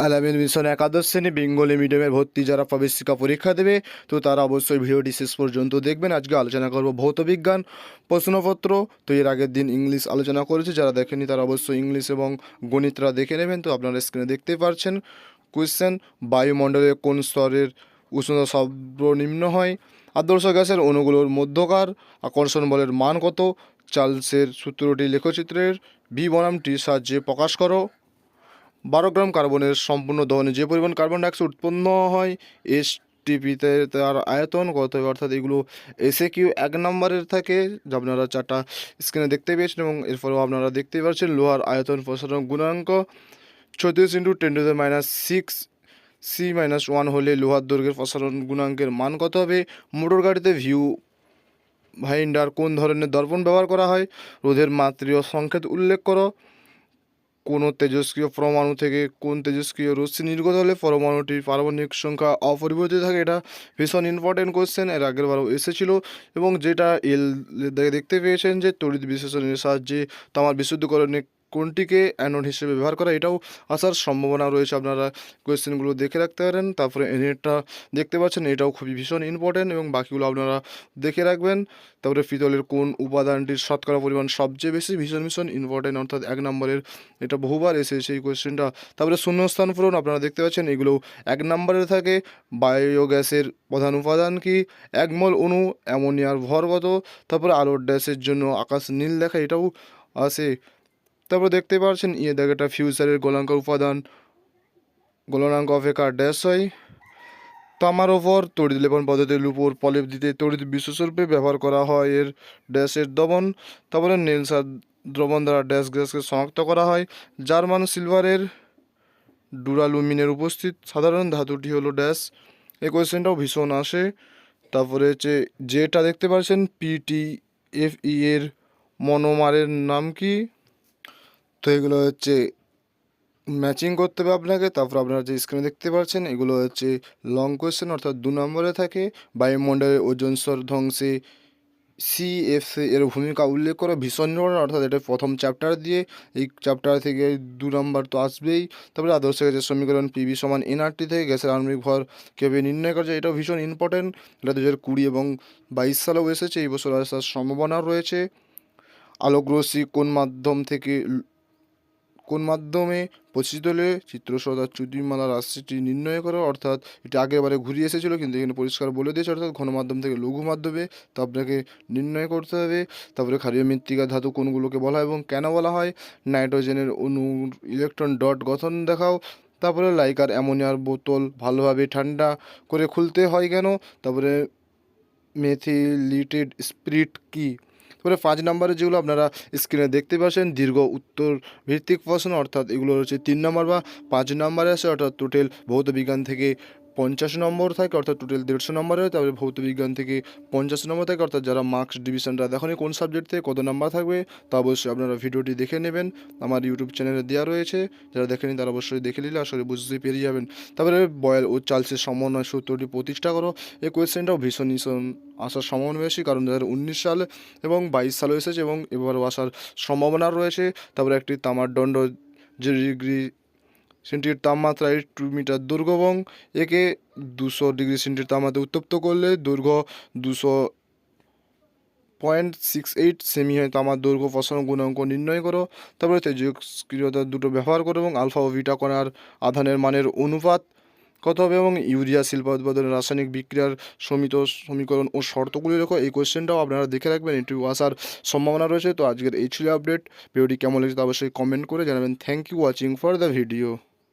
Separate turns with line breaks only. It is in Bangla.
আলামিন মিশন একাদশ শ্রেণি বেঙ্গলি মিডিয়ামের ভর্তি যারা প্রবেশিকা পরীক্ষা দেবে, তো তারা অবশ্যই ভিডিওটি শেষ পর্যন্ত দেখবেন। আজকে আলোচনা করব ভৌত বিজ্ঞান, প্রশ্নপত্র, তো এর আগের দিন ইংলিশ আলোচনা করেছে, যারা দেখেনি তারা অবশ্যই ইংলিশ এবং গণিতরা দেখে নেবেন, তো আপনারা স্ক্রিনে দেখতে পারছেন। কোয়েশ্চেন বায়ুমণ্ডলের কোন স্তরের উষ্ণতা সর্বনিম্ন হয়? আদর্শ গ্যাসের অণুগুলোর মধ্যকার আকর্ষণ বলের মান কত? চার্লসের সূত্রটি লেখচিত্রের বি বনামটির সাহায্যে প্রকাশ করো। বারো গ্রাম কার্বনের সম্পূর্ণ দহনে যে পরিমাণ কার্বন ডাইঅক্সাইড উৎপন্ন হয় এস টিপিতে তার আয়তন কত হবে অর্থাৎ এগুলো এসে কিউ এক নম্বরের থাকে আপনারা চারটা স্ক্রিনে দেখতে পেয়েছেন এবং এরপরেও আপনারা দেখতেই পাচ্ছেন লোহার আয়তন প্রসারণ গুণাঙ্ক। ছত্রিশ into ten to minus six C minus one হলে লোহার দৈর্ঘ্যের প্রসারণ গুণাঙ্কের মান কত হবে? মোটর গাড়িতে ভিউ ভাইন্ডার কোন ধরনের দর্পণ ব্যবহার করা হয়? রোধের মাত্রীয় সংকেত উল্লেখ করো। কোনো তেজস্ক্রিয় পরমাণু থেকে কোন তেজস্ক্রিয় রশ্মি নির্গত হলে পরমাণুটির পারমাণবিক সংখ্যা অপরিবর্তিত থাকে, এটা ভীষণ ইম্পর্টেন্ট কোয়েশ্চেন এর আগেরবারও এসেছিল এবং যেটা এল দেখতে পেয়েছেন যে তড়িৎ বিশ্লেষণের সাহায্যে তামার বিশুদ্ধকরণে কোনটিকে অ্যানোড হিসেবে ব্যবহার করা, এটাও আসার সম্ভাবনা রয়েছে। আপনারা কোয়েশ্চেনগুলো দেখে রাখতে পারেন, তারপরে এনএটটা দেখতে পাচ্ছেন, এটাও খুবই ভীষণ ইম্পর্টেন্ট এবং বাকিগুলো আপনারা দেখে রাখবেন। তারপরে পিতলের কোন উপাদানটির শতকরা পরিমাণ সবচেয়ে বেশি ভীষণ ভীষণ ইম্পর্টেন্ট অর্থাৎ এক নম্বরের এটা বহুবার এসেছে এই কোয়েশ্চেনটা তারপরে শূন্যস্থান পূরণ, আপনারা দেখতে পাচ্ছেন এগুলো এক নম্বরে থাকে। বায়োগ্যাসের প্রধান উপাদান কি? একমল অণু, অ্যামোনিয়ার ভর কত তারপরে আলোর ড্যাসের জন্য আকাশ নীল দেখা, এটাও আসে। তারপর দেখতে পাচ্ছেন ইয়ে দেখ একটা ফিউচারের গোলাঙ্ক উপাদান। গোলনাঙ্ক অপেক্ষা ড্যাশ হয় তামার ওপর তড়িৎ লেপন পদ্ধতির উপর পলেপ দিতে তড়িৎ বিশ্বস্বরূপে ব্যবহার করা হয়। এর ড্যাশের দমন তারপরে নেলসার দ্রবণ দ্বারা ড্যাশ গ্যাসকে শনাক্ত করা হয়। জার্মান সিলভারের ডুরালুমিনের উপস্থিত সাধারণ ধাতুটি হলো ড্যাশ এই কোয়েশ্চেনটাও ভীষণ আসে। তারপরে হচ্ছে যেটা দেখতে পাচ্ছেন পিটি এফ ই এর মনোমারের নাম কি? তো এগুলো হচ্ছে ম্যাচিং করতে হবে আপনাকে, তারপর আপনারা যে স্ক্রিনে দেখতে পাচ্ছেন, এগুলো হচ্ছে লং কোয়েশ্চেন অর্থাৎ দু নম্বরে থাকে, বায়ুমণ্ডলের ওজন স্তর ধ্বংসে সিএফসি এর ভূমিকা উল্লেখ করে ভীষণ ইম্পর্টেন্ট অর্থাৎ এটা প্রথম চ্যাপ্টার দিয়ে, এই চ্যাপ্টার থেকে দু নম্বর তো আসবেই। তারপরে আদর্শ গ্যাসের সমীকরণ পিবি সমান এনআরটি থেকে গ্যাসের আণবিক ভর কীভাবে নির্ণয় করা যায় এটাও ভীষণ ইম্পর্টেন্ট এটা দু হাজার কুড়ি এবং বাইশ সালেও এসেছে, এই বছর আসার সম্ভাবনা রয়েছে। আলোকরশ্মি কোন মাধ্যম থেকে কোন মাধ্যমে পরিচিত হলে চিত্রসদা চ্যুতিমালা রাশিটি নির্ণয় করো, অর্থাৎ এটা আগেরবারে ঘুরিয়ে এসেছিল, কিন্তু এখানে পরিষ্কার বলে দিয়েছে, অর্থাৎ ঘন মাধ্যম থেকে লঘু মাধ্যমে। তা আপনাকে নির্ণয় করতে হবে। তারপরে ক্ষারীয় মৃত্তিকা ধাতু কোনগুলোকে বলা হয় এবং কেন বলা হয়? নাইট্রোজেনের অণুর ইলেকট্রন ডট গঠন দেখাও। তারপরে লাইকার অ্যামোনিয়ার বোতল ভালোভাবে ঠান্ডা করে খুলতে হয় কেন? তারপরে মেথিলিটেড স্পিরিট কী? তারপরে পাঁচ নম্বরে যেগুলো আপনারা স্ক্রিনে দেখতে পাচ্ছেন, দীর্ঘ উত্তর ভিত্তিক প্রশ্ন, অর্থাৎ এগুলো রয়েছে তিন নম্বর বা পাঁচ নম্বরে আছে অর্থাৎ টোটাল ভৌত বিজ্ঞান থেকে পঞ্চাশ নম্বর থাকে, অর্থাৎ টোটাল দেড়শো নম্বরে হয় তারপরে ভৌত বিজ্ঞান থেকে পঞ্চাশ নম্বর থাকে, অর্থাৎ যারা মার্কস ডিভিশনটা দেখেনি কোন সাবজেক্ট থেকে কত নাম্বার থাকবে, তা অবশ্যই আপনারা ভিডিওটি দেখে নেবেন। আমার ইউটিউব চ্যানেলে দেওয়া রয়েছে, যারা দেখেনি তারা অবশ্যই দেখে নিলে আসলে বুঝতে পেরিয়ে যাবেন। তারপরে বয়েল ও চার্লসের সমন্বয় সূত্রটি প্রতিষ্ঠা করো। এই কোয়েশ্চেনটাও ভীষণ ভীষণ আসার সম্ভাবনা বেশি কারণ দু হাজার উনিশ সালে এবং বাইশ সালে এসেছে এবং এবারও আসার সম্ভাবনা রয়েছে। তারপরে একটি তামার দণ্ড যে ডিগ্রি সেন্টিগ্রেড তাপমাত্রায় টু মিটার দৈর্ঘ্য এবং একে দুশো ডিগ্রি সেন্টিগ্রেড তাপমাত্রায় উত্তপ্ত করলে দৈর্ঘ্য দুশো পয়েন্ট সিক্স এইট সেমি হয়। তামার দৈর্ঘ্য প্রসারণ গুণাঙ্ক নির্ণয় করো। তারপরে তেজস্ক্রিয়তা দুটো ব্যবহার করো এবং আলফা ও বিটা কণার আধানের মানের অনুপাত কত হবে এবং ইউরিয়া শিল্প উৎপাদনের রাসায়নিক বিক্রিয়ার সমিত সমীকরণ ও শর্তগুলি রেখো এই কোয়েশ্চেনটাও আপনারা দেখে রাখবেন এটি আসার সম্ভাবনা রয়েছে। তো আজকের এই ছিল আপডেট। ভিডিওটি কেমন লেগেছে তা অবশ্যই কমেন্ট করে জানাবেন। Thank you watching for the video.